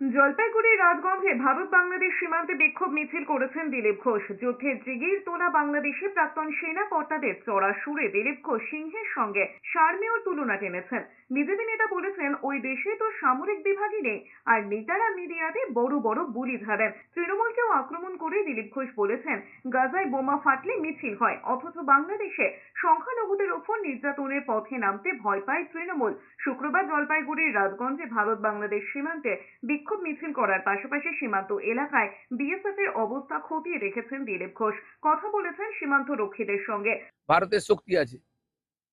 জলপাইগুড়ির রাজগঞ্জে ভারত বাংলাদেশ সীমান্তে বিক্ষোভ মিছিল করেছেন দিলীপ ঘোষ। যুদ্ধে জিগির তোলা বাংলাদেশি প্রাক্তন সেনা কর্তাদের চড়া সুরে দিলীপ ঘোষ সিংহের সঙ্গে সারমেয়র তুলনা টেনেছেন। বিজেপি নেতা বলেছেন, ওই দেশে তো সামরিক বিভাগই নেই, আর নেতারা মিডিয়াতে বড় বড় বুলি ধারেন তৃণমূলকেও আক্রমণ করে দিলীপ ঘোষ বলেছেন, গাজায় বোমা ফাটলে মিছিল হয়, অথচ বাংলাদেশে সংখ্যালঘুদের ওপর নির্যাতনের পথে নামতে ভয় পায় তৃণমূল। শুক্রবার জলপাইগুড়ির রাজগঞ্জে ভারত বাংলাদেশ সীমান্তে বিক্ষোভ মিছিল করার পাশাপাশি সীমান্ত এলাকায় বিএসএফ এর অবস্থা খতিয়ে দেখেছেন দিলীপ ঘোষ। কথা বলেছেন সীমান্ত রক্ষীদের সঙ্গে। ভারতের শক্তি আছে।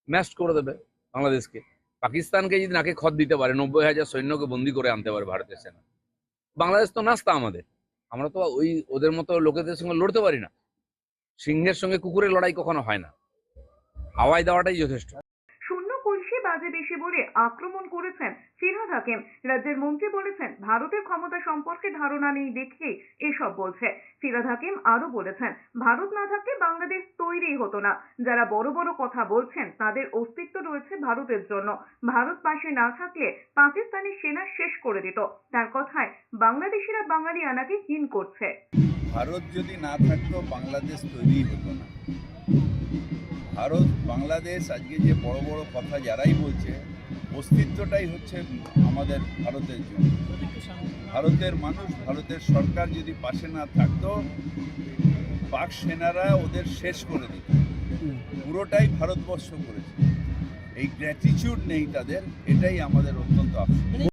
ম্যাস্ট করে দেবে বাংলাদেশকে। পাকিস্তানকে যদি নাকে খত দিতে পারে, নব্বই হাজার সৈন্যকে বন্দি করে আনতে পারে ভারতের সেনা। বাংলাদেশ তো নাস্তা আমাদের। আমরা তো ওই ওদের মতো লোকেদের সঙ্গে লড়তে পারি না। সিংহের সঙ্গে কুকুরের লড়াই কখনো হয় না। হাওয়াই দেওয়াটাই যথেষ্ট। কলসি বাজে বেশি বলে আক্রমণ করেছেন ফিরহাদ হাকিম রাজ্যের মন্ত্রী বলেছেন, ভারতের ক্ষমতা সম্পর্কে ধারণা নেই দেখে এসব বলছে। ফিরহাদ হাকিম আরও বলেছেন, ভারত না থাকলে বাংলাদেশ তৈরি হতো না। যারা বড় বড় কথা বলছেন, তাদের অস্তিত্ব রয়েছে ভারতের জন্য। ভারত পাশে না থাকলে পাকিস্তানি সেনা শেষ করে দিত। তার কথায়, বাংলাদেশিরা বাঙালি আনাকে হীন করছে। ভারত যদি না থাকতো, বাংলাদেশ তৈরি হতো না। ভারত, বাংলাদেশ, আজকে যে বড় বড় কথা যারাই বলছে, অস্তিত্বটাই হচ্ছে আমাদের ভারতের জন্য। ভারতের মানুষ, ভারতের সরকার যদি পাশে না থাকতো, পাক সেনারা ওদের শেষ করে দিত। পুরোটাই ভারতবর্ষ করেছে। এই গ্র্যাটিচিউড নেই তাদের, এটাই আমাদের অত্যন্ত আফসোস।